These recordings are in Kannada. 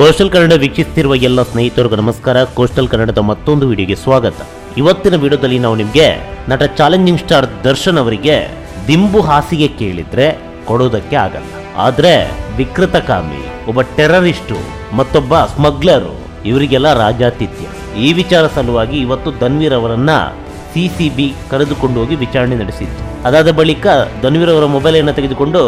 ಕೋಸ್ಟಲ್ ಕನ್ನಡ ವೀಕ್ಷಿಸುತ್ತಿರುವ ಎಲ್ಲ ಸ್ನೇಹಿತರಿಗೂ ನಮಸ್ಕಾರ. ಕೋಸ್ಟಲ್ ಕನ್ನಡದ ಮತ್ತೊಂದು ವಿಡಿಯೋಗೆ ಸ್ವಾಗತ. ಇವತ್ತಿನ ವಿಡಿಯೋದಲ್ಲಿ ನಾವು ನಿಮಗೆ ನಟ ಚಾಲೆಂಜಿಂಗ್ ಸ್ಟಾರ್ ದರ್ಶನ್ ಅವರಿಗೆ ದಿಂಬು ಹಾಸಿಗೆ ಕೇಳಿದ್ರೆ ಕೊಡೋದಕ್ಕೆ ಆಗಲ್ಲ. ಆದ್ರೆ ವಿಕೃತಕಾಮಿ ಒಬ್ಬ ಟೆರರಿಸ್ಟು, ಮತ್ತೊಬ್ಬ ಸ್ಮಗ್ಲರು, ಇವರಿಗೆಲ್ಲ ರಾಜಾತಿಥ್ಯ. ಈ ವಿಚಾರ ಸಲುವಾಗಿ ಇವತ್ತು ಧನ್ವೀರ್ ಅವರನ್ನ ಸಿಸಿಬಿ ಕರೆದುಕೊಂಡು ಹೋಗಿ ವಿಚಾರಣೆ ನಡೆಸಿತ್ತು. ಅದಾದ ಬಳಿಕ ಧನ್ವೀರ್ ಅವರ ಮೊಬೈಲ್ ಅನ್ನು ತೆಗೆದುಕೊಂಡು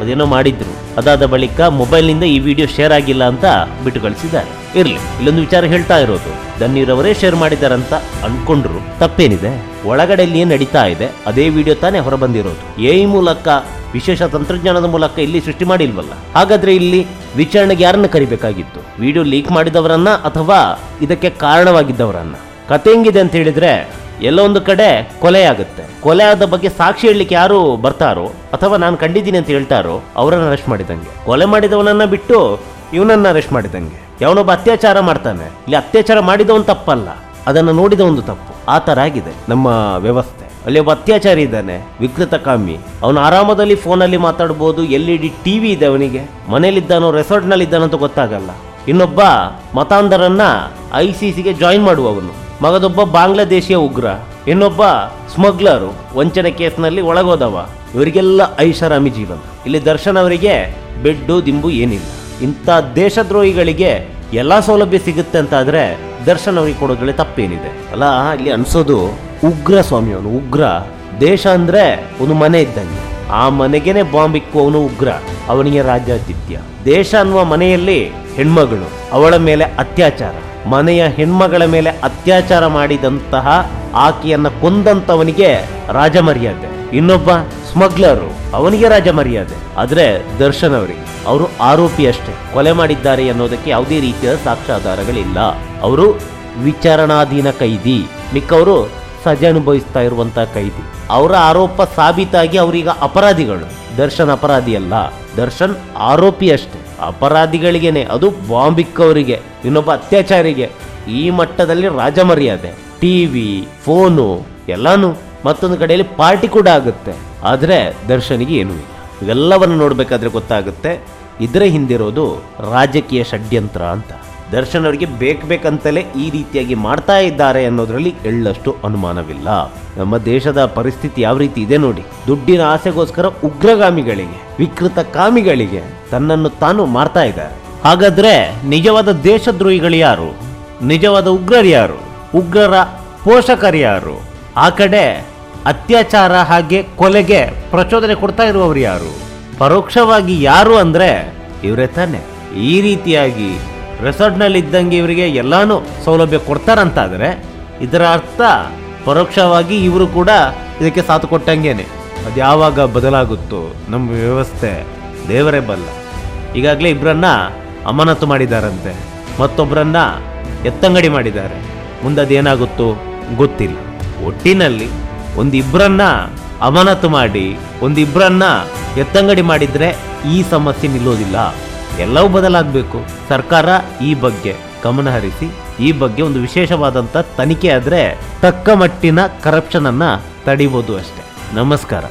ಅದೇನೋ ಮಾಡಿದ್ರು. ಅದಾದ ಬಳಿಕ ಮೊಬೈಲ್ನಿಂದ ಈ ವಿಡಿಯೋ ಶೇರ್ ಆಗಿಲ್ಲ ಅಂತ ಬಿಟ್ಟು ಕಳಿಸಿದ್ದಾರೆ ಇರ್ಲಿ, ಇಲ್ಲೊಂದು ವಿಚಾರ ಹೇಳ್ತಾ ಇರೋದು. ಧನ್ನೀರ್ ಅವರೇ ಶೇರ್ ಮಾಡಿದಾರಂತ ಅನ್ಕೊಂಡ್ರು. ತಪ್ಪೇನಿದೆ? ಒಳಗಡೆ ಇಲ್ಲಿ ಏನ್ ನಡೀತಾ ಇದೆ. ಅದೇ ವಿಡಿಯೋ ತಾನೇ ಹೊರಬಂದಿರೋದು. ಎ ಮೂಲಕ, ವಿಶೇಷ ತಂತ್ರಜ್ಞಾನದ ಮೂಲಕ ಇಲ್ಲಿ ಸೃಷ್ಟಿ ಮಾಡಿಲ್ವಲ್ಲ? ಹಾಗಾದ್ರೆ ಇಲ್ಲಿ ವಿಚಾರಣೆಗೆ ಯಾರನ್ನ ಕರಿಬೇಕಾಗಿತ್ತು? ವಿಡಿಯೋ ಲೀಕ್ ಮಾಡಿದವರನ್ನ ಅಥವಾ ಇದಕ್ಕೆ ಕಾರಣವಾಗಿದ್ದವರನ್ನ? ಕತೆ ಹೆಂಗಿದೆ ಅಂತ ಹೇಳಿದ್ರೆ ಎಲ್ಲೋ ಒಂದು ಕಡೆ ಕೊಲೆ ಆಗುತ್ತೆ. ಕೊಲೆ ಆದ ಬಗ್ಗೆ ಸಾಕ್ಷಿ ಹೇಳಲಿಕ್ಕೆ ಯಾರು ಬರ್ತಾರೋ, ಅಥವಾ ನಾನು ಕಂಡಿದ್ದೀನಿ ಅಂತ ಹೇಳ್ತಾರೋ, ಅವರನ್ನು ಅರೆಸ್ಟ್ ಮಾಡಿದಂಗೆ. ಕೊಲೆ ಮಾಡಿದವನನ್ನ ಬಿಟ್ಟು ಇವನನ್ನ ಅರೆಸ್ಟ್ ಮಾಡಿದಂಗೆ. ಯಾವನೊಬ್ಬ ಅತ್ಯಾಚಾರ ಮಾಡ್ತಾನೆ. ಇಲ್ಲಿ ಅತ್ಯಾಚಾರ ಮಾಡಿದವನು ತಪ್ಪಲ್ಲ. ಅದನ್ನು ನೋಡಿದ ಒಂದು ತಪ್ಪು. ಆ ಥರ ಆಗಿದೆ ನಮ್ಮ ವ್ಯವಸ್ಥೆ. ಅಲ್ಲಿ ಒಬ್ಬ ಅತ್ಯಾಚಾರಿ ಇದ್ದಾನೆ, ವಿಕೃತ ಕಾಮಿ. ಅವನು ಆರಾಮದಲ್ಲಿ ಫೋನಲ್ಲಿ ಮಾತಾಡ್ಬೋದು, ಎಲ್ ಇ ಡಿ ಟಿವಿ ಇದೆ ಅವನಿಗೆ. ಮನೇಲಿದ್ದಾನೋ ರೆಸಾರ್ಟ್ನಲ್ಲಿ ಇದ್ದಾನೋ ಅಂತ ಗೊತ್ತಾಗಲ್ಲ. ಇನ್ನೊಬ್ಬ ಮತಾಂಧರನ್ನ ಐ ಸಿ ಸಿಗೆ ಜಾಯಿನ್ ಮಾಡುವವನು. ಮಗದೊಬ್ಬ ಬಾಂಗ್ಲಾದೇಶಿಯ ಉಗ್ರ, ಇನ್ನೊಬ್ಬ ಸ್ಮಗ್ಲರು ವಂಚನೆ ಕೇಸ್ನಲ್ಲಿ ಒಳಗೋದವ. ಇವರಿಗೆಲ್ಲ ಐಷಾರಾಮಿ ಜೀವನ. ಇಲ್ಲಿ ದರ್ಶನ್ ಅವರಿಗೆ ಬೆಡ್ಡು, ದಿಂಬು ಏನಿಲ್ಲ. ಇಂಥ ದೇಶದ್ರೋಹಿಗಳಿಗೆ ಎಲ್ಲ ಸೌಲಭ್ಯ ಸಿಗುತ್ತೆ ಅಂತ ದರ್ಶನ್ ಅವರಿಗೆ ಕೊಡೋದ್ರಲ್ಲಿ ತಪ್ಪೇನಿದೆ. ಅಲ್ಲ, ಇಲ್ಲಿ ಅನ್ಸೋದು ಉಗ್ರ ಸ್ವಾಮಿಯವನು, ಉಗ್ರ. ದೇಶ ಅಂದರೆ ಒಂದು ಮನೆ ಇದ್ದಂಗೆ. ಆ ಮನೆಗೇನೆ ಬಾಂಬ್ ಇಕ್ಕುವವನು ಉಗ್ರ. ಅವನಿಗೆ ರಾಜ್ಯಾತಿಥ್ಯ. ದೇಶ ಅನ್ನುವ ಮನೆಯಲ್ಲಿ ಹೆಣ್ಮಗಳು, ಅವಳ ಮೇಲೆ ಅತ್ಯಾಚಾರ. ಮನೆಯ ಹೆಣ್ಮಗಳ ಮೇಲೆ ಅತ್ಯಾಚಾರ ಮಾಡಿದಂತಹ ಆಕೆಯನ್ನ ಕೊಂದಂತವನಿಗೆ ರಾಜಮರ್ಯಾದೆ. ಇನ್ನೊಬ್ಬ ಸ್ಮಗ್ಲರು, ಅವನಿಗೆ ರಾಜಮರ್ಯಾದೆ. ಆದ್ರೆ ದರ್ಶನ್ ಅವರಿಗೆ, ಅವರು ಆರೋಪಿ ಅಷ್ಟೇ. ಕೊಲೆ ಮಾಡಿದ್ದಾರೆ ಅನ್ನೋದಕ್ಕೆ ಯಾವುದೇ ರೀತಿಯ ಸಾಕ್ಷ್ಯಾಧಾರಗಳಿಲ್ಲ. ಅವರು ವಿಚಾರಣಾಧೀನ ಕೈದಿ. ಮಿಕ್ಕವರು ಸಜೆ ಅನುಭವಿಸ್ತಾ ಇರುವಂತಹ ಕೈದಿ. ಅವರ ಆರೋಪ ಸಾಬೀತಾಗಿ ಅವರೀಗ ಅಪರಾಧಿಗಳು. ದರ್ಶನ್ ಅಪರಾಧಿ ಅಲ್ಲ ದರ್ಶನ್ ಆರೋಪಿ ಅಷ್ಟೇ. ಅಪರಾಧಿಗಳಿಗೇನೆ, ಅದು ಬಾಂಬಿಕ್ಕವರಿಗೆ, ಇನ್ನೊಬ್ಬ ಅತ್ಯಾಚಾರಿಗೆ, ಈ ಮಟ್ಟದಲ್ಲಿ ರಾಜಮರ್ಯಾದೆ. ಟಿವಿ ಫೋನು, ಎಲ್ಲಾನು ಮತ್ತೊಂದು ಕಡೆಯಲ್ಲಿ ಪಾರ್ಟಿ ಕೂಡ ಆಗುತ್ತೆ. ಆದರೆ ದರ್ಶನಿಗೆ ಏನೂ ಇಲ್ಲ. ಇವೆಲ್ಲವನ್ನು ನೋಡಬೇಕಾದ್ರೆ ಗೊತ್ತಾಗುತ್ತೆ, ಇದರ ಹಿಂದಿರೋದು ರಾಜಕೀಯ ಷಡ್ಯಂತ್ರ ಅಂತ. ದರ್ಶನ್ ಅವರಿಗೆ ಬೇಕು ಬೇಕಂತಲೇ ಈ ರೀತಿಯಾಗಿ ಮಾಡ್ತಾ ಇದ್ದಾರೆ ಅನ್ನೋದರಲ್ಲಿ ಎಳ್ಳಷ್ಟು ಅನುಮಾನವಿಲ್ಲ. ನಮ್ಮ ದೇಶದ ಪರಿಸ್ಥಿತಿ ಯಾವ ರೀತಿ ಇದೆ ನೋಡಿ. ದುಡ್ಡಿನ ಆಸೆಗೋಸ್ಕರ ಉಗ್ರಗಾಮಿಗಳಿಗೆ ವಿಕೃತ ಕಾಮಿಗಳಿಗೆ ತನ್ನನ್ನು ತಾನು ಮಾರ್ತಾ ಇದ್ದಾರೆ ಹಾಗಾದ್ರೆ ನಿಜವಾದ ದೇಶದ್ರೋಹಿಗಳು ಯಾರು? ನಿಜವಾದ ಉಗ್ರರು ಯಾರು? ಉಗ್ರರ ಪೋಷಕರು ಯಾರು? ಆ ಕಡೆ ಅತ್ಯಾಚಾರ ಹಾಗೆ ಕೊಲೆಗೆ ಪ್ರಚೋದನೆ ಕೊಡ್ತಾ ಇರುವವರು ಯಾರು? ಪರೋಕ್ಷವಾಗಿ ಯಾರು ಅಂದ್ರೆ ಇವರೇ ತಾನೆ. ಈ ರೀತಿಯಾಗಿ ರೆಸಾರ್ಟ್ನಲ್ಲಿ ಇದ್ದಂಗೆ ಇವರಿಗೆ ಎಲ್ಲಾನು ಸೌಲಭ್ಯ ಕೊಡ್ತಾರಂತಾದರೆ ಇದರ ಅರ್ಥ ಪರೋಕ್ಷವಾಗಿ ಇವರು ಕೂಡ ಇದಕ್ಕೆ ಸಾಥ್ ಕೊಟ್ಟಂಗೇನೆ. ಅದು ಯಾವಾಗ ಬದಲಾಗುತ್ತೋ ನಮ್ಮ ವ್ಯವಸ್ಥೆ ದೇವರೇ ಬಲ್ಲ. ಈಗಾಗಲೇ ಇಬ್ಬರನ್ನ ಅಮಾನತು ಮಾಡಿದಾರಂತೆ ಮತ್ತೊಬ್ಬರನ್ನ ಎತ್ತಂಗಡಿ ಮಾಡಿದ್ದಾರೆ. ಮುಂದೆ ಅದೇನಾಗುತ್ತೋ ಗೊತ್ತಿಲ್ಲ. ಒಟ್ಟಿನಲ್ಲಿ ಒಂದಿಬ್ಬರನ್ನ ಅಮಾನತು ಮಾಡಿ ಒಂದಿಬ್ಬರನ್ನ ಎತ್ತಂಗಡಿ ಮಾಡಿದರೆ ಈ ಸಮಸ್ಯೆ ನಿಲ್ಲೋದಿಲ್ಲ. ಎಲ್ಲವೂ ಬದಲಾಗಬೇಕು. ಸರ್ಕಾರ ಈ ಬಗ್ಗೆ ಗಮನ ಹರಿಸಿ, ಈ ಬಗ್ಗೆ ಒಂದು ವಿಶೇಷವಾದಂಥ ತನಿಖೆ ಆದರೆ ತಕ್ಕ ಮಟ್ಟಿನ ಕರಪ್ಷನನ್ನು ತಡಿಬೋದು ಅಷ್ಟೇ. ನಮಸ್ಕಾರ.